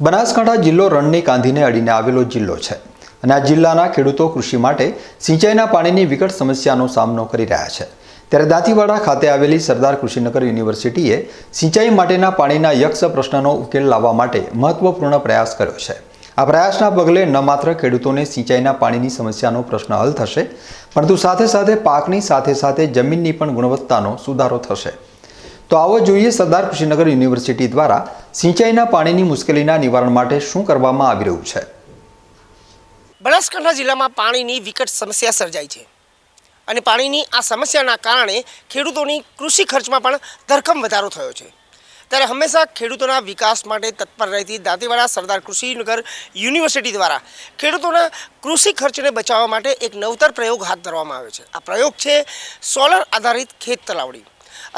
બનાસકાંઠા જિલ્લો રણની કાંધીને અડીને આવેલો જિલ્લો છે અને આ જિલ્લાના ખેડૂતો કૃષિ માટે સિંચાઈના પાણીની વિકટ સમસ્યાનો સામનો કરી રહ્યા છે. ત્યારે દાંતીવાડા ખાતે આવેલી સરદાર કૃષિનગર યુનિવર્સિટીએ સિંચાઈ માટેના પાણીના યક્ષ પ્રશ્નનો ઉકેલ લાવવા માટે મહત્વપૂર્ણ પ્રયાસ કર્યો છે. આ પ્રયાસના પગલે ન માત્ર ખેડૂતોને સિંચાઈના પાણીની સમસ્યાનો પ્રશ્ન હલ થશે, પરંતુ સાથે સાથે પાકની સાથે સાથે જમીનની પણ ગુણવત્તાનો સુધારો થશે. તો આવો જોઈએ સરદાર કૃષિનગર યુનિવર્સિટી દ્વારા સિંચાઈના પાણીની મુશ્કેલીના નિવારણ માટે શું કરવામાં આવી રહ્યું છે? બનાસકાંઠા જિલ્લામાં પાણીની વિકટ સમસ્યા સર્જાઈ છે અને પાણીની આ સમસ્યાના કારણે ખેડૂતોની કૃષિ ખર્ચમાં પણ ધરખમ વધારો થયો છે. ત્યારે હંમેશા ખેડૂતોના વિકાસ માટે તત્પર રહેતી દાંતીવાડા સરદાર કૃષિનગર યુનિવર્સિટી દ્વારા ખેડૂતોના કૃષિ ખર્ચને બચાવવા માટે એક નવતર પ્રયોગ હાથ ધરવામાં આવ્યો છે. આ પ્રયોગ છે સોલર આધારિત ખેત તલાવડી.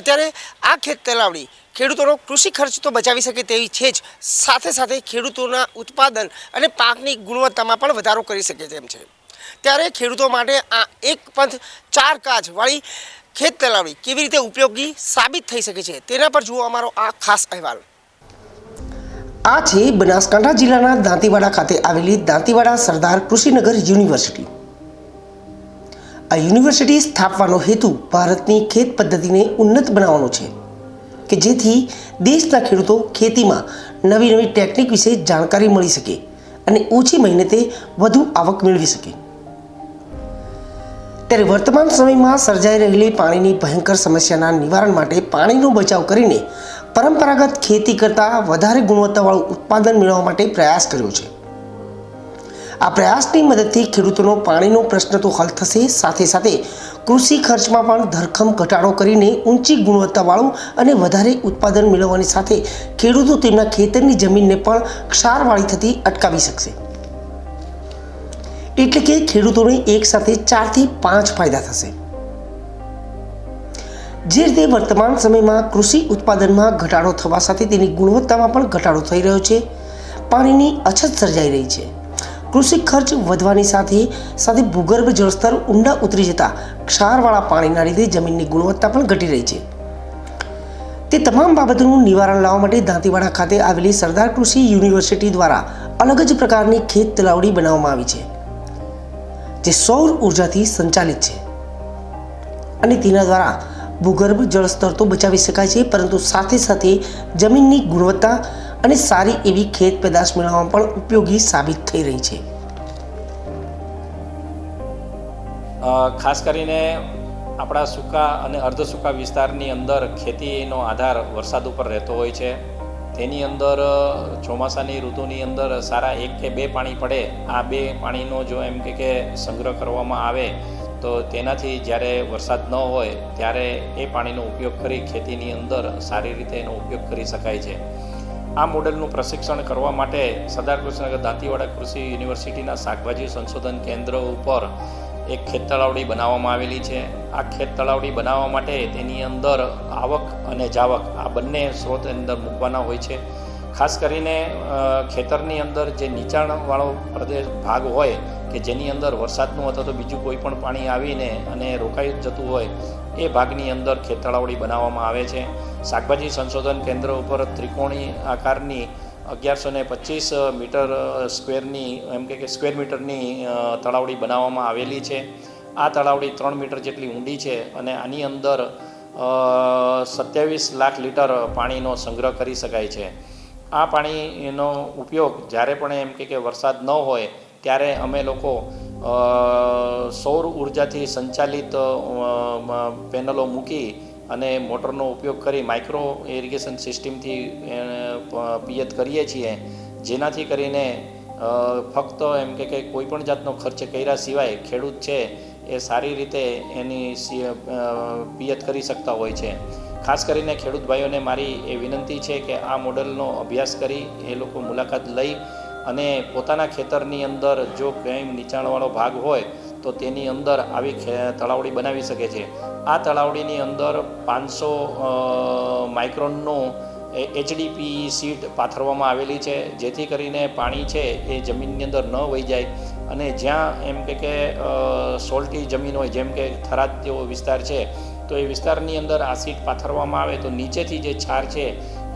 અત્યારે આ ખેત તલાવડી ખેડૂતોનો કૃષિ ખર્ચ તો બચાવી શકે તેવી છે જ. સાથે સાથે ખેડૂતોના ઉત્પાદન અને પાકની ગુણવત્તામાં પણ વધારો કરી શકે તેમ છે. ત્યારે ખેડૂતો માટે આ એક પંથ ચાર કાચવાળી ખેત તલાવડી કેવી રીતે ઉપયોગી સાબિત થઈ શકે છે તેના પર જુઓ અમારો આ ખાસ અહેવાલ. આ છે બનાસકાંઠા જિલ્લાના દાંતીવાડા ખાતે આવેલી દાંતીવાડા સરદાર કૃષિનગર યુનિવર્સિટી. આ યુનિવર્સિટી સ્થાપવાનો હેતુ ભારતની ખેત પદ્ધતિને ઉન્નત બનાવવાનો છે, કે જેથી દેશના ખેડૂતો ખેતીમાં નવી નવી ટેકનિક વિશે જાણકારી મળી શકે અને ઓછી મહેનતે વધુ આવક મેળવી શકે. ત્યારે વર્તમાન સમયમાં સર્જાઈ રહેલી પાણીની ભયંકર સમસ્યાના નિવારણ માટે પાણીનો બચાવ કરીને પરંપરાગત ખેતી કરતાં વધારે ગુણવત્તાવાળું ઉત્પાદન મેળવવા માટે પ્રયાસ કર્યો છે. આ પ્રયાસની મદદથી ખેડૂતોનો પાણીનો પ્રશ્ન તો હલ થશે. સાથે સાથે કૃષિ ખર્ચમાં પણ ધરખમ ઘટાડો કરીને ઊંચી ગુણવત્તાવાળું અને વધારે ઉત્પાદન મેળવવાની સાથે ખેડૂતો તેમના ખેતરની જમીનને પણ ક્ષારવાળી થતી અટકાવી શકશે. એટલે કે ખેડૂતોને એક સાથે ચારથી પાંચ ફાયદા થશે. જે રીતે વર્તમાન સમયમાં કૃષિ ઉત્પાદનમાં ઘટાડો થવા સાથે તેની ગુણવત્તામાં પણ ઘટાડો થઈ રહ્યો છે. પાણીની અછત સર્જાઈ રહી છે. કૃષિ ખર્ચ વધવાની સાથે સાથે ભૂગર્ભ જળસ્તર ઊંડા ઉતરી જતા ક્ષારવાળા પાણીના લીધે જમીનની ગુણવત્તા પણ ઘટી રહી છે. તે તમામ બાબતોનું નિવારણ લાવવા માટે દાંતીવાડા ખાતે આવેલી સરદાર કૃષિ યુનિવર્સિટી દ્વારા અલગ જ પ્રકારની ખેત તલાવડી બનાવવામાં આવી છે, જે સૌર ઉર્જાથી સંચાલિત છે. અને તેના દ્વારા ભૂગર્ભ જળસ્તર તો બચાવી શકાય છે, પરંતુ સાથે સાથે જમીનની ગુણવત્તા અને સારી એવી ખેત પેદાશ મેળવવામાં પણ ઉપયોગી સાબિત થઈ રહી છે. ખાસ કરીને આપણા સૂકા અને અર્ધ સૂકા વિસ્તારની અંદર ખેતીનો આધાર વરસાદ ઉપર રહેતો હોય છે. તેની અંદર ચોમાસાની ઋતુની અંદર સારા એક કે બે પાણી પડે. આ બે પાણીનો જો એમ કે કે સંગ્રહ કરવામાં આવે, તો તેનાથી જ્યારે વરસાદ ન હોય, ત્યારે એ પાણીનો ઉપયોગ કરી ખેતીની અંદર સારી રીતે એનો ઉપયોગ કરી શકાય છે. આ મોડેલનું પ્રશિક્ષણ કરવા માટે સરદાર કૃષ્ણનગર દાંતીવાડા કૃષિ યુનિવર્સિટીના શાકભાજી સંશોધન કેન્દ્ર ઉપર એક ખેત તળાવડી બનાવવામાં આવેલી છે. આ ખેત તળાવડી બનાવવા માટે તેની અંદર આવક અને જાવક આ બંને સ્ત્રોત અંદર મૂકવાના હોય છે. ખાસ કરીને ખેતરની અંદર જે નીચાણવાળો પ્રદેશ ભાગ હોય કે જેની અંદર વરસાદનું અથવા તો બીજું કોઈ પણ પાણી આવીને અને રોકાઈ જતું હોય, એ ભાગની અંદર ખેત તળાવડી બનાવવામાં આવે છે. શાકભાજી સંશોધન કેન્દ્ર ઉપર ત્રિકોણી આકારની અગિયારસો ને પચીસ મીટર સ્ક્વેરની, એમ કે સ્ક્વેર મીટરની તળાવડી બનાવવામાં આવેલી છે. આ તળાવડી ત્રણ મીટર જેટલી ઊંડી છે અને આની અંદર સત્યાવીસ લાખ લીટર પાણીનો સંગ્રહ કરી શકાય છે. આ પાણીનો ઉપયોગ જ્યારે પણ એમ કે વરસાદ ન હોય ત્યારે અમે લોકો સૌર ઉર્જાથી સંચાલિત પેનલો મૂકી અને મોટરનો ઉપયોગ કરી માઇક્રો ઇરિગેશન સિસ્ટમથી પિયત કરીએ છીએ. જેનાથી કરીને ફક્ત એમ કે કોઈ પણ જાતનો ખર્ચ કર્યા સિવાય ખેડૂત છે એ સારી રીતે એની પિયત કરી શકતા હોય છે. ખાસ કરીને ખેડૂત ભાઈઓને મારી એ વિનંતી છે કે આ મોડલનો અભ્યાસ કરી એ લોકો મુલાકાત લઈ અને પોતાના ખેતરની અંદર જો કંઈ નીચાણવાળો ભાગ હોય, તો તેની અંદર આવી તળાવડી બનાવી શકે છે. આ તળાવડીની અંદર પાંચસો માઇક્રોનનું એચડીપી સીટ પાથરવામાં આવેલી છે, જેથી કરીને પાણી છે એ જમીનની અંદર ન વહી જાય. અને જ્યાં એમ કે કે સોલ્ટી જમીન હોય, જેમ કે થરાદ જેવો વિસ્તાર છે, તો એ વિસ્તારની અંદર આ સીટ પાથરવામાં આવે, તો નીચેથી જે છાર છે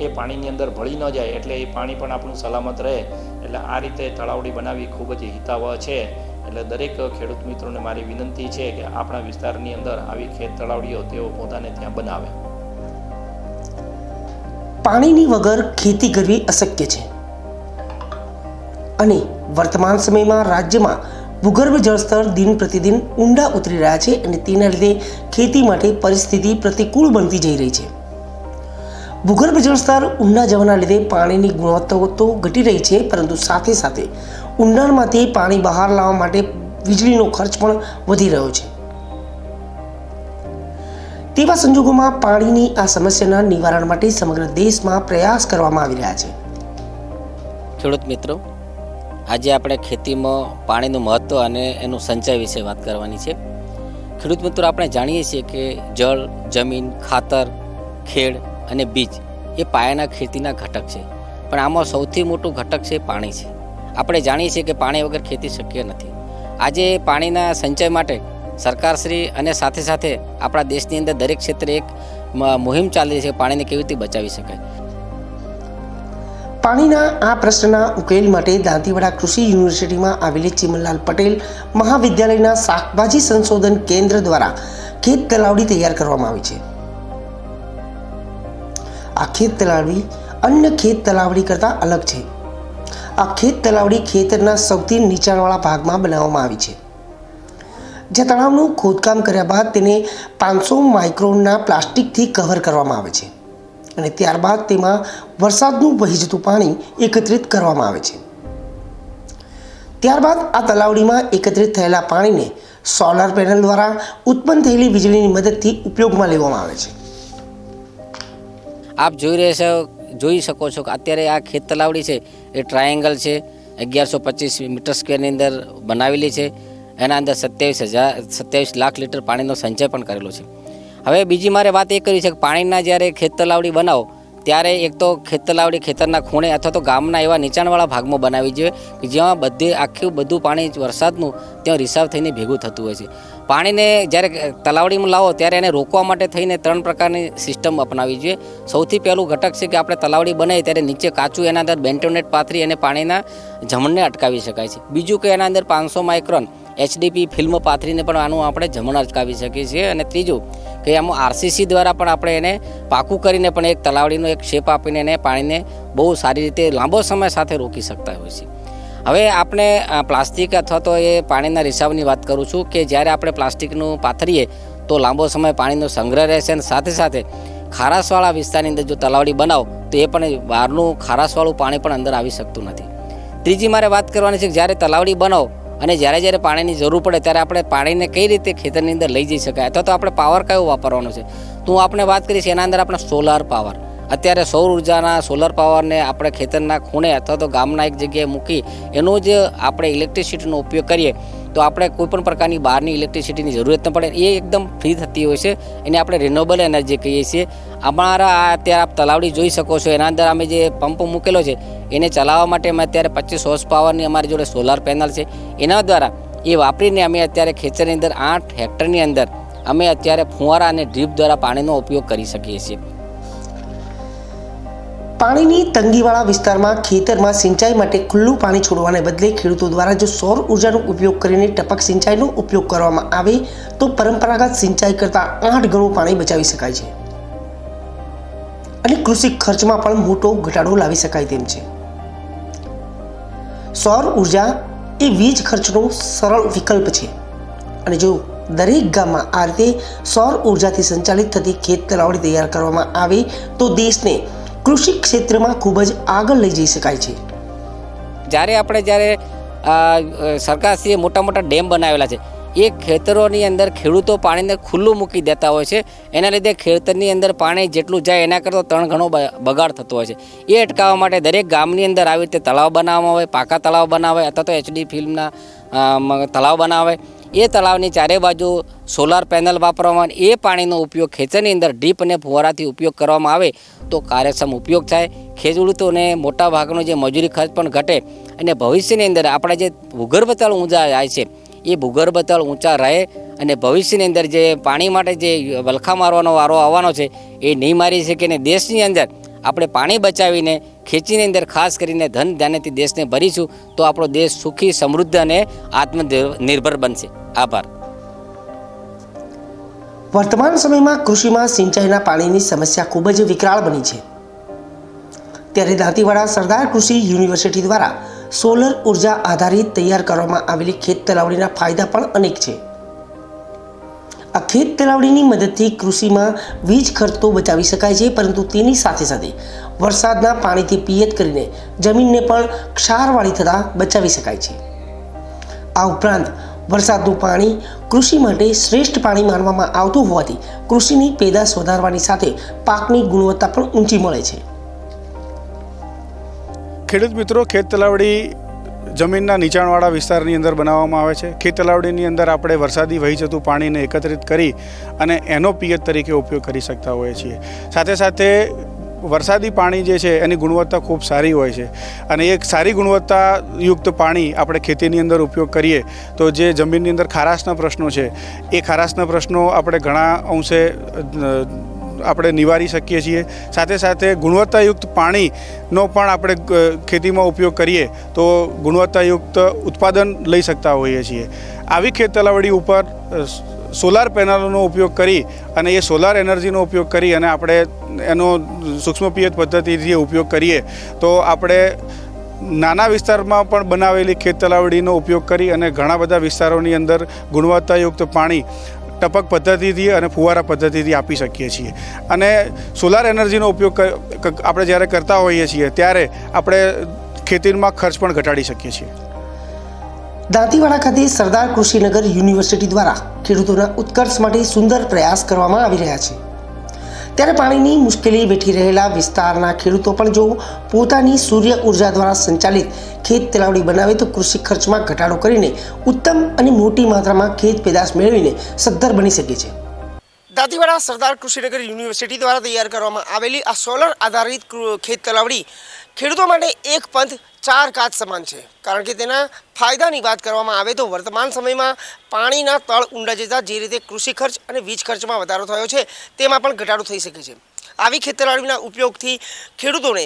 એ પાણીની અંદર ભળી ન જાય એટલે એ પાણી પણ આપણું સલામત રહે. એટલે આ રીતે તળાવડી બનાવવી ખૂબ જ હિતાવહ છે. એટલે દરેક ખેડૂત મિત્રોને મારી વિનંતી છે કે આપણા વિસ્તારની અંદર આવી ખેત તળાવડીઓ તેઓ પોતાને ત્યાં બનાવે. પાણીની વગર ખેતી કરવી અશક્ય છે. અને વર્તમાન સમયમાં રાજ્યમાં ભૂગર્ભ જળસ્તર દિન પ્રતિદિન ઊંડા ઉતરી રહ્યા છે અને તેના લીધે ખેતી માટે પરિસ્થિતિ પ્રતિકૂળ બનતી જઈ રહી છે. ભૂગર્ભ જળસ્તર ઊંડા જવાના લીધે પાણીની ગુણવત્તા તો ઘટી રહી છે, પરંતુ સાથે સાથે ઊંડાણમાંથી પાણી બહાર લાવવા માટે વીજળીનો ખર્ચ પણ વધી રહ્યો છે. તેવા સંજોગોમાં પાણીની આ સમસ્યાના નિવારણ માટે સમગ્ર દેશમાં પ્રયાસ કરવામાં આવી રહ્યા છે. ખેડૂત મિત્રો, આજે આપણે ખેતીમાં પાણીનું મહત્ત્વ અને એનું સંચય વિશે વાત કરવાની છે. ખેડૂત મિત્રો, આપણે જાણીએ છીએ કે જળ, જમીન, ખાતર, ખેડ અને બીજ એ પાયાના ખેતીના ઘટક છે. પણ આમાં સૌથી મોટું ઘટક છે પાણી છે. આપણે જાણીએ છીએ કે પાણી વગર ખેતી શક્ય નથી. આજે પાણીના સંચય માટે સરકારશ્રી અને સાથે સાથે આપણા દેશની અંદર દરેક ક્ષેત્રે એક મુહિમ ચાલી છે પાણીને કેવી રીતે બચાવી શકાય. પાણીના આ પ્રશ્નના ઉકેલ માટે દાંતીવાડા કૃષિ યુનિવર્સિટીમાં આવેલી ચિમનલાલ પટેલ મહાવિદ્યાલયના શાકભાજી સંશોધન કેન્દ્ર દ્વારા ખેત તલાવડી તૈયાર કરવામાં આવી છે. આ ખેત તલાવડી અન્ય ખેત તલાવડી કરતાં અલગ છે. આ ખેત તલાવડી ખેતરના સૌથી નીચાણવાળા ભાગમાં બનાવવામાં આવી છે. જે તળાવનું ખોદકામ કર્યા બાદ તેને પાંચસો માઇક્રોનના પ્લાસ્ટિકથી કવર કરવામાં આવે છે અને ત્યારબાદ તેમાં વરસાદનું વહી જતું પાણી એકત્રિત કરવામાં આવે છે. ત્યારબાદ આ તલાવડીમાં એકત્રિત થયેલા પાણીને સોલાર પેનલ દ્વારા ઉત્પન્ન થયેલી વીજળીની મદદથી ઉપયોગમાં લેવામાં આવે છે. આપ જોઈ રહ્યા છો, જોઈ શકો છો કે અત્યારે આ ખેત તલાવડી છે, એ ટ્રાયેંગલ છે, અગિયારસો પચીસ મીટર સ્ક્વેરની અંદર બનાવેલી છે, એના અંદર સત્યાવીસ હજાર, સત્યાવીસ લાખ લીટર પાણીનો સંચય પણ કરેલો છે. હવે બીજી મારે વાત એ કરી છે કે પાણીના જ્યારે ખેત તલાવડી બનાવો ત્યારે એક તો ખેત તલાવડી ખેતરના ખૂણે અથવા તો ગામના એવા નીચાણવાળા ભાગમાં બનાવી જોઈએ કે જ્યાં બધે આખું બધું પાણી વરસાદનું ત્યાં રિસાવ થઈને ભેગું થતું હોય છે. પાણીને જ્યારે તલાવડીમાં લાવો ત્યારે એને રોકવા માટે થઈને ત્રણ પ્રકારની સિસ્ટમ અપનાવી જોઈએ સૌથી પહેલું ઘટક છે કે આપણે તલાવડી બનાવીએ ત્યારે નીચે કાચું એના અંદર બેન્ટોનેટ પાથરી અને પાણીના જમણને અટકાવી શકાય છે. બીજું કે એના અંદર પાંચસો માઇક્રોન એચડીપી ફિલ્મ પાથરીને પણ આનું આપણે જમણ અટકાવી શકીએ છીએ. અને ત્રીજું કે આમાં આરસીસી દ્વારા પણ આપણે એને પાકું કરીને પણ એક તલાવડીનો એક શેપ આપીને એને પાણીને બહુ સારી રીતે લાંબો સમય સાથે રોકી શકતા હોય છે. હવે આપણે પ્લાસ્ટિક અથવા તો એ પાણીના રિસાવની વાત કરું છું કે જ્યારે આપણે પ્લાસ્ટિકનું પાથરીએ તો લાંબો સમય પાણીનો સંગ્રહ રહેશે અને સાથે સાથે ખારાશવાળા વિસ્તારની અંદર જો તલાવડી બનાવો તો એ પણ બહારનું ખારાશવાળું પાણી પણ અંદર આવી શકતું નથી. ત્રીજી મારે વાત કરવાની છે કે જ્યારે તલાવડી બનાવો અને જ્યારે જ્યારે પાણીની જરૂર પડે ત્યારે આપણે પાણીને કઈ રીતે ખેતરની અંદર લઈ જઈ શકાય? અથવા તો આપણે પાવર કયો વાપરવાનો છે? તો હું આપણે વાત કરીશ એના અંદર આપણે સોલાર પાવર અત્યારે સૌર ઉર્જાના સોલર પાવરને આપણે ખેતરના ખૂણે અથવા તો ગામના એક જગ્યાએ મૂકી એનો જ આપણે ઇલેક્ટ્રિસિટીનો ઉપયોગ કરીએ. તો આપણે કોઈપણ પ્રકારની બહારની ઇલેક્ટ્રિસિટીની જરૂરત ન પડે. એ એકદમ ફ્રી થતી હોય છે. એને આપણે રિન્યુએબલ એનર્જી કહીએ છીએ. અમારા અત્યારે આપ તલાવડી જોઈ શકો છો. એના અંદર અમે જે પંપ મૂકેલો છે, એને ચલાવવા માટે અમે અત્યારે પચીસ હોર્સ પાવરની અમારી જોડે સોલાર પેનલ છે. એના દ્વારા એ વાપરીને અમે અત્યારે ખેતરની અંદર આઠ હેક્ટરની અંદર અમે અત્યારે ફુવારા અને ડ્રીપ દ્વારા પાણીનો ઉપયોગ કરી શકીએ છીએ. પાણીની તંગીવાળા વિસ્તારમાં ખેતરમાં સિંચાઈ માટે ખુલ્લું પાણી છોડવાને બદલે ખેડૂતો દ્વારા જો સૌર ઉર્જાનો ઉપયોગ કરીને ટપક સિંચાઈનો ઉપયોગ કરવામાં આવે તો પરંપરાગત સિંચાઈ કરતાં આઠ ગણું પાણી બચાવી શકાય છે. અને કૃષિ ખર્ચમાં પણ મોટો ઘટાડો લાવી શકાય તેમ છે. સૌર ઊર્જા એ વીજ ખર્ચનો સરળ વિકલ્પ છે. અને જો દરેક ગામમાં આ રીતે સૌર ઉર્જાથી સંચાલિત થતી ખેત તલાવડી તૈયાર કરવામાં આવે તો દેશને કૃષિ ક્ષેત્રમાં ખૂબ જ આગળ લઈ જઈ શકાય છે. જ્યારે આપણે જ્યારે સરકારશ્રીએ મોટા મોટા ડેમ બનાવેલા છે, એ ખેતરોની અંદર ખેડૂતો પાણીને ખુલ્લું મૂકી દેતા હોય છે. એના લીધે ખેતરની અંદર પાણી જેટલું જાય એના કરતાં ત્રણ ઘણો બગાડ થતો હોય છે. એ અટકાવવા માટે દરેક ગામની અંદર આવી રીતે તળાવ બનાવવામાં આવે, પાકા તળાવ બનાવે અથવા તો એચડી ફિલ્મના તળાવ બનાવે. એ તળાવની ચારે બાજુ સોલાર પેનલ વાપરવામાં એ પાણીનો ઉપયોગ ખેતરની અંદર ડીપ અને ફુવારાથી ઉપયોગ કરવામાં આવે તો કાર્યક્ષમ ઉપયોગ થાય. ખેડૂતોને મોટા ભાગનો જે મજૂરી ખર્ચ પણ ઘટે અને ભવિષ્યની અંદર આપણે જે ભૂગર્ભ ઊંચા જાય છે, એ ભૂગર્ભ ઊંચા રહે અને ભવિષ્યની અંદર જે પાણી માટે જે વલખા મારવાનો વારો આવવાનો છે, એ નહીં મારી શકે અને દેશની અંદર આપણે પાણી બચાવીને ખેતીની અંદર ખાસ કરીને ધન ધાન્યથી દેશને ભરીશું, તો આપણો દેશ સુખી, સમૃદ્ધ અને આત્મનિર્ભર બનશે. આભાર. વર્તમાન સમયમાં કૃષિમાં સિંચાઈના પાણીની સમસ્યા ખૂબ જ વિકરાળ બની છે. ત્યારે દાંતીવાડા સરદાર કૃષિ યુનિવર્સિટી દ્વારા સોલર ઊર્જા આધારિત તૈયાર કરવામાં આવેલી ખેત તલાવડીના ફાયદા પણ અનેક છે. આ ખેત તલાવડીની મદદથી કૃષિમાં વીજ ખર્ચ તો બચાવી શકાય છે, પરંતુ તેની સાથે સાથે વરસાદના પાણીથી પિયત કરીને જમીનને પણ ક્ષારવાળી થતાં બચાવી શકાય છે. આ ઉપરાંત વરસાદનું પાણી કૃષિ માટે શ્રેષ્ઠ પાણી માનવામાં આવતું હોવાથી કૃષિની પેદાશ વધારવાની સાથે પાકની ગુણવત્તા પણ ઊંચી મળે છે. ખેડૂત મિત્રો, ખેત તલાવડી જમીનના નીચાણવાળા વિસ્તારની અંદર બનાવવામાં આવે છે. ખેત તલાવડીની અંદર આપણે વરસાદી વહી જતું પાણીને એકત્રિત કરી અને એનો પિયત તરીકે ઉપયોગ કરી શકતા હોઈએ છીએ. સાથે સાથે વરસાદી પાણી જે છે એની ગુણવત્તા ખૂબ સારી હોય છે અને એક સારી ગુણવત્તાયુક્ત પાણી આપણે ખેતીની અંદર ઉપયોગ કરીએ તો જે જમીનની અંદર ખારાશના પ્રશ્નો છે, એ ખારાશના પ્રશ્નો આપણે ઘણા અંશે આપણે નિવારી શકીએ છીએ. સાથે સાથે ગુણવત્તાયુક્ત પાણીનો પણ આપણે ખેતીમાં ઉપયોગ કરીએ તો ગુણવત્તાયુક્ત ઉત્પાદન લઈ શકતા હોઈએ છીએ. આવી ખેત તલાવડી ઉપર સોલાર પેનલોનો ઉપયોગ કરી અને એ સોલાર એનર્જીનો ઉપયોગ કરી અને આપણે એનો સૂક્ષ્મ પિયત પદ્ધતિથી ઉપયોગ કરીએ તો આપણે નાના વિસ્તારમાં પણ બનાવેલી ખેત તલાવડીનો ઉપયોગ કરી અને ઘણા બધા વિસ્તારોની અંદર ગુણવત્તાયુક્ત પાણી ટપક પદ્ધતિથી અને ફુવારા પદ્ધતિથી આપી શકીએ છીએ. અને સોલાર એનર્જીનો ઉપયોગ આપણે જ્યારે કરતા હોઈએ છીએ, ત્યારે આપણે ખેતીમાં ખર્ચ પણ ઘટાડી શકીએ છીએ. દાંતીવાડા ખાતે સરદાર કૃષિનગર યુનિવર્સિટી દ્વારા ખેડૂતોના ઉત્કર્ષ માટે સુંદર પ્રયાસ કરવામાં આવી રહ્યા છે. ત્યારે પાણીની મુશ્કેલી વેઠી રહેલા વિસ્તારના ખેડૂતો પણ જો પોતાની સૂર્ય ઊર્જા દ્વારા સંચાલિત ખેત તલાવડી બનાવે તો કૃષિ ખર્ચમાં ઘટાડો કરીને ઉત્તમ અને મોટી માત્રામાં ખેત પેદાશ મેળવીને સદ્ધર બની શકે છે. દાંતીવાડા સરદાર કૃષિનગર યુનિવર્સિટી દ્વારા તૈયાર કરવામાં આવેલી આ સોલર આધારિત ખેત તલાવડી ખેડૂતો માટે એક પંથ ચાર કાચ સમાન છે. કારણ કે તેના ફાયદાની વાત કરવામાં આવે તો વર્તમાન સમયમાં પાણીના તળ ઊંડા જતા જે રીતે કૃષિ ખર્ચ અને વીજ ખર્ચમાં વધારો થયો છે, તેમાં પણ ઘટાડો થઈ શકે છે. આવી ખેતલાડીના ઉપયોગથી ખેડૂતોને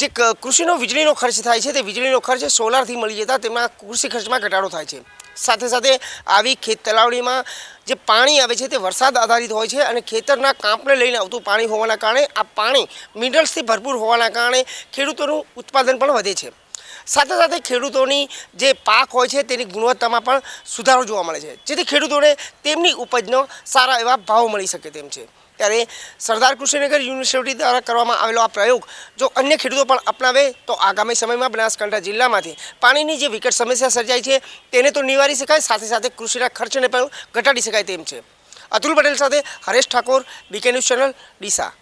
જે કૃષિનો વીજળીનો ખર્ચ થાય છે, તે વીજળીનો ખર્ચ સોલારથી મળી જતા તેમના કૃષિ ખર્ચમાં ઘટાડો થાય છે. સાથે સાથે આવી ખેત તલાવડીમાં જે પાણી આવે છે, તે વરસાદ આધારિત હોય છે અને ખેતરના કાંપને લઈને આવતું પાણી હોવાના કારણે આ પાણી મિનરલ્સથી ભરપૂર હોવાના કારણે ખેડૂતોનું ઉત્પાદન પણ વધે છે. સાથે સાથે ખેડૂતોની જે પાક હોય છે તેની ગુણવત્તામાં પણ સુધારો જોવા મળે છે. જેથી ખેડૂતોને તેમની ઉપજનો સારા એવા ભાવ મળી શકે તેમ છે. ત્યારે સરદાર કૃષિનગર યુનિવર્સિટી દ્વારા કરવામાં આવેલો આ પ્રયોગ, જો અન્ય ખેડૂતો પણ અપનાવે, તો આગામી સમયમાં બનાસકાંઠા જિલ્લામાંથી પાણીની જે વિકટ સમસ્યા સર્જાઈ છે, તેને તો નિવારી શકાય, સાથે સાથે કૃષિના ખર્ચને પણ ઘટાડી શકાય તેમ છે. અતુલ પટેલ સાથે Haresh Thakor B K news channel Deesa.